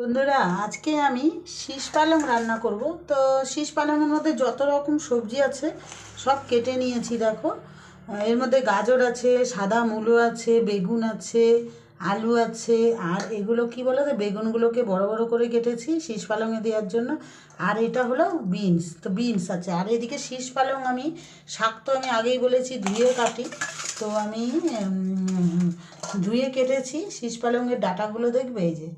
বন্ধুরা, আজকে আমি শীষ পালং রান্না করব। তো শীষ পালংয়ের মধ্যে যত রকম সবজি আছে, সব কেটে নিয়েছি, দেখো। এর মধ্যে গাজর আছে, সাদা মূলো আছে, বেগুন আছে, আলু আছে, আর এগুলো কি বলো তো, বেগুনগুলোকে বড় বড় করে কেটেছি শীষ পালংয়ে দেওয়ার জন্য। আর এটা হলো বিনস, তো বিনস আছে। আর এদিকে শীষ পালং আমি, শাক তো আমি আগেই বলেছি, ধুয়ে কাটি। তো আমি ধুয়ে কেটেছি শীষ পালংয়ের ডাটাগুলো, দেখবে এই যে।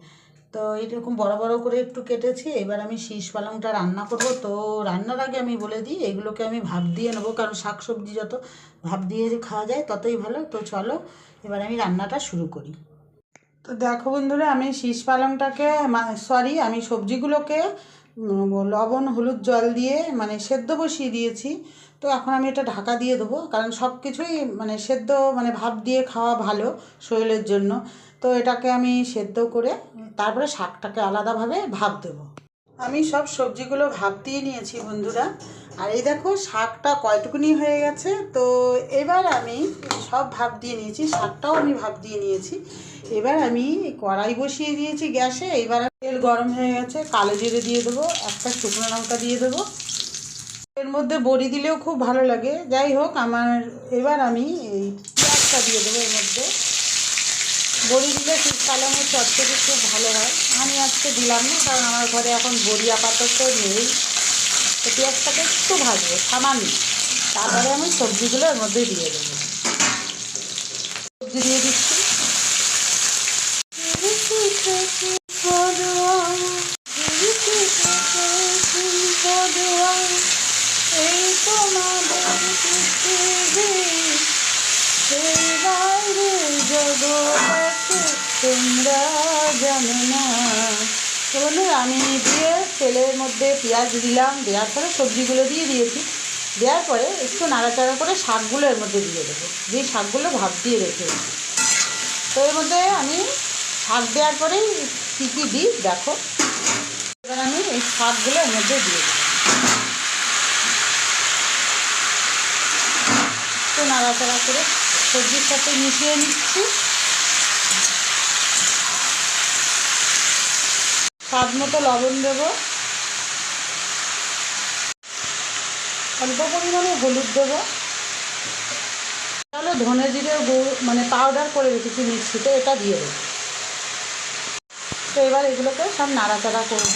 তো এরকম বড় বড় করে একটু কেটেছি, এবার আমি শীষ পালংটা রান্না করব। তো রান্নার আগে আমি বলে দিই, এগুলোকে আমি ভাপ দিয়ে নেব, কারণ শাক সবজি যত ভাপ দিয়ে খাওয়া যায় ততই ভালো। তো চলো, এবার আমি রান্নাটা শুরু করি। তো দেখো বন্ধুরা, আমি শীষ পালংটাকে সরি আমি সবজিগুলোকে লবণ, হলুদ জল দিয়ে মানে সেদ্ধ বসিয়ে দিয়েছি। তো এখন আমি এটা ঢাকা দিয়ে দেবো, কারণ সব কিছুই মানে সেদ্ধ মানে ভাপ দিয়ে খাওয়া ভালো শরীরের জন্য। তো এটাকে আমি সেদ্ধ করে তারপরে শাকটাকে আলাদাভাবে ভাপ দেবো। আমি সব সবজিগুলো ভাপ দিয়ে নিয়েছি বন্ধুরা। আর এই দেখো শাকটা কয়টুকুনি হয়ে গেছে। তো এবার আমি সব ভাপ দিয়ে নিয়েছি, শাকটাও আমি ভাপ দিয়ে নিয়েছি। এবার আমি কড়াই বসিয়ে দিয়েছি গ্যাসে। এবার তেল গরম হয়ে গেছে, কালো জিরে দিয়ে দেবো, একটা শুকনো লঙ্কা দিয়ে দেবো। এর মধ্যে বড়ি দিলেও খুব ভালো লাগে। যাই হোক, আমার এবার আমি এই পেঁয়াজটা দিয়ে দেবো এর মধ্যে। বড়ি দিলে পালঙের চটচটি খুব ভালো হয়। আমি আজকে দিলাম না, কারণ আমার ঘরে এখন বড়ি আপাতত নেই। তো পেঁয়াজটাকে একটু ভাজবো, সামান্য। তারপরে আমি সবজিগুলো এর মধ্যে দিয়ে দেবো। সবজি দিয়ে দিচ্ছি। এই তোমাদের জানো না। তো বন্ধুরা আমি দিয়ে তেলের মধ্যে পেঁয়াজ দিলাম, দেওয়ার পরে সবজিগুলো দিয়ে দিয়েছি। দেওয়ার পরে একটু নাড়াচাড়া করে শাকগুলো এর মধ্যে দিয়ে দেবো। যেই শাকগুলো ভাপ দিয়ে রেখেছি তো এর মধ্যে আমি শাক দেওয়ার পরেই কী কী দিই, দেখো। এবার আমি এই শাকগুলো এর মধ্যে দিয়ে দেবো। একটু নাড়াচাড়া করে সবজির সাথে মিশিয়ে নিচ্ছি। স্বাদ মতো লবণ দেব অল্প পরিমাণে হলুদ দেবো তাহলে ধনে জিরে মানে পাউডার করে রেখেছি মিক্সিতে এটা দিয়ে দেবো তো এবার এগুলোকে সব নাড়াচাড়া করব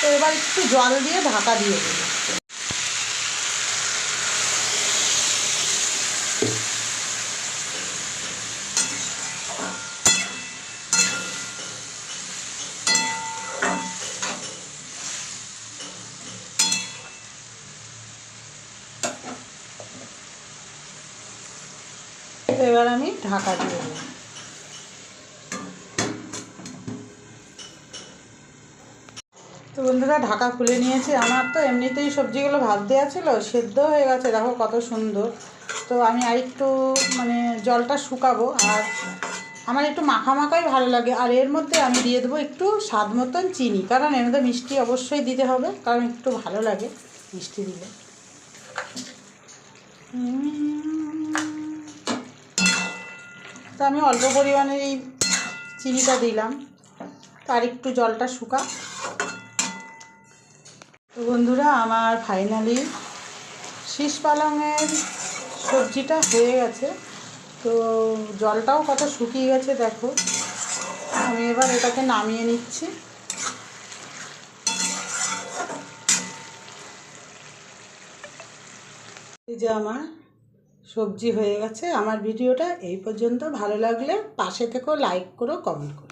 তো এবার একটু জল দিয়ে ঢাকা দিয়ে দেবো। এবার আমি ঢাকা দিয়ে দেবো। তো বন্ধুরা, ঢাকা খুলে নিয়েছি। আমার তো এমনিতেই সবজিগুলো ভাত দেওয়া ছিল, সেদ্ধ হয়ে গেছে। দেখো কত সুন্দর। তো আমি আর একটু মানে জলটা শুকাবো। আর আমার একটু মাখা মাখাই ভালো লাগে। আর এর মধ্যে আমি দিয়ে দেবো একটু স্বাদ মতন চিনি। কারণ এর মধ্যে মিষ্টি অবশ্যই দিতে হবে, কারণ একটু ভালো লাগে মিষ্টি দিলে। তো আমি অল্প পরিমাণে এই চিনিটা দিলাম। তার একটু জলটা শুকা। তো বন্ধুরা, আমার ফাইনালি শীষ পালংয়ের সবজিটা হয়ে গেছে। তো জলটাও কত শুকিয়ে গেছে দেখো। আমি এবার এটাকে নামিয়ে নিচ্ছি। এই যে আমার সবজি হয়ে গেছে। আমার ভিডিওটা এই পর্যন্ত। ভালো লাগলে পাশে থেকেও লাইক করো, কমেন্ট করো।